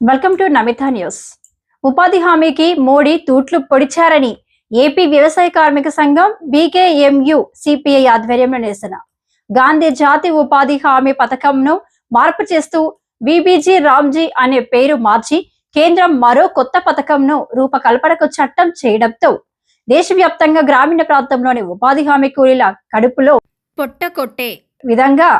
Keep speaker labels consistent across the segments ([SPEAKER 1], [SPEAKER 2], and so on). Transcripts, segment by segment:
[SPEAKER 1] Welcome to Namitha news. ఉపాధి హామీకి మోడీ తూట్లు పొడిచారని AP వ్యవసాయ కార్మిక సంఘం బీకేఎంయు సిపిఐ ఆధ్వర్యంలో నిరసన. గాంధీ జాతి ఉపాధి హామీ పథకంను మార్పు చేస్తూ బీబీజీ రామ్జీ అనే పేరు మార్చి కేంద్రం మరో కొత్త పథకంను రూపకల్పనకు చట్టం చేయడంతో దేశవ్యాప్తంగా గ్రామీణ ప్రాంతంలోని ఉపాధి హామీ కూలీల కడుపులో పొట్ట కొట్టే విధంగా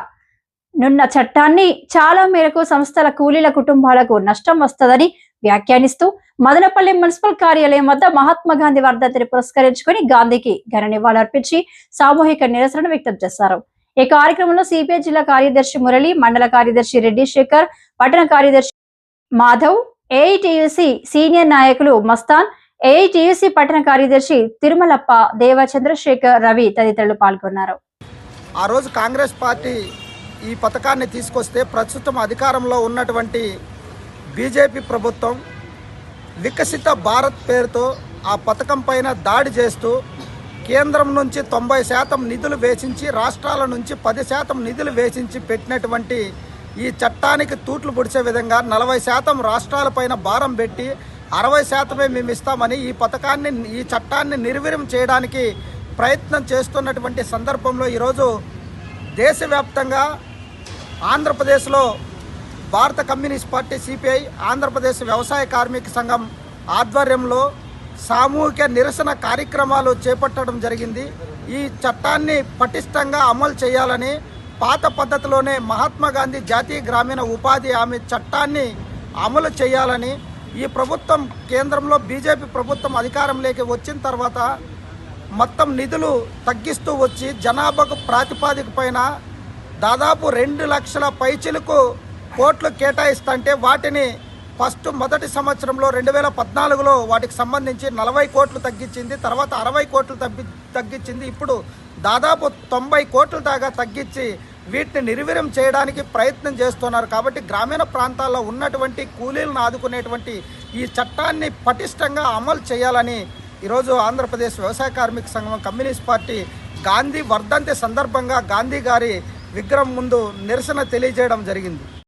[SPEAKER 1] నున్న చట్టాన్ని చాలా మేరకు సంస్థల కూలీల కుటుంబాలకు నష్టం వస్తుందని వ్యాఖ్యానిస్తూ మదనపల్లి మున్సిపల్ కార్యాలయం వద్ద మహాత్మా గాంధీ వర్ధంతిని పురస్కరించుకొని గాంధీకి ఘన నివాళులర్పించి సామూహిక నిరసన వ్యక్తం చేశారు. ఈ కార్యక్రమంలో సిపిఐ జిల్లా కార్యదర్శి మురళి మండల కార్యదర్శి రెడ్డి శేఖర్ పట్టణ కార్యదర్శి మాధవ్ ఏఐటియుసి సీనియర్ నాయకులు మస్తాన్ ఏఐటియుసి పట్టణ కార్యదర్శి తిరుమలప్ప దేవ చంద్రశేఖర్ రవి తదితరులు పాల్గొన్నారు.
[SPEAKER 2] ఆ రోజు కాంగ్రెస్ పార్టీ ఈ పథకాన్ని తీసుకొస్తే ప్రస్తుతం అధికారంలో ఉన్నటువంటి బీజేపీ ప్రభుత్వం వికసిత భారత్ పేరుతో ఆ పథకం పైన దాడి చేస్తూ కేంద్రం నుంచి తొంభై శాతం నిధులు వేసించి రాష్ట్రాల నుంచి పది శాతం నిధులు వేసించి పెట్టినటువంటి ఈ చట్టానికి తూట్లు పొడిచే విధంగా నలభై శాతం రాష్ట్రాలపైన భారం పెట్టి అరవై శాతమే మేము ఇస్తామని ఈ పథకాన్ని ఈ చట్టాన్ని నిర్వీర్యం చేయడానికి ప్రయత్నం చేస్తున్నటువంటి సందర్భంలో ఈరోజు దేశవ్యాప్తంగా ఆంధ్రప్రదేశ్లో భారత కమ్యూనిస్ట్ పార్టీ సిపిఐ ఆంధ్రప్రదేశ్ వ్యవసాయ కార్మిక సంఘం ఆధ్వర్యంలో సామూహిక నిరసన కార్యక్రమాలు చేపట్టడం జరిగింది. ఈ చట్టాన్ని పటిష్టంగా అమలు చేయాలని పాత పద్ధతిలోనే మహాత్మా గాంధీ జాతీయ గ్రామీణ ఉపాధి హామీ చట్టాన్ని అమలు చేయాలని ఈ ప్రభుత్వం కేంద్రంలో బీజేపీ ప్రభుత్వం అధికారంలోకి వచ్చిన తర్వాత మొత్తం నిధులు తగ్గిస్తూ వచ్చి జనాభాకు ప్రాతిపాదిక పైన దాదాపు రెండు లక్షల పైచిలకు కోట్లు కేటాయిస్తుంటే వాటిని ఫస్ట్ మొదటి సంవత్సరంలో రెండు వేల పద్నాలుగులో వాటికి సంబంధించి నలభై కోట్లు తగ్గించింది తర్వాత అరవై కోట్లు తగ్గి తగ్గించింది. ఇప్పుడు దాదాపు తొంభై కోట్ల దాకా తగ్గించి వీటిని నిర్వీర్యం చేయడానికి ప్రయత్నం చేస్తున్నారు. కాబట్టి గ్రామీణ ప్రాంతాల్లో ఉన్నటువంటి కూలీలను ఆదుకునేటువంటి ఈ చట్టాన్ని పటిష్టంగా అమలు చేయాలని ఈరోజు ఆంధ్రప్రదేశ్ వ్యవసాయ కార్మిక సంఘం కమ్యూనిస్ట్ పార్టీ గాంధీ వర్ధంతి సందర్భంగా గాంధీ గారి విగ్రహం ముందు నిరసన తెలియజేయడం జరిగింది.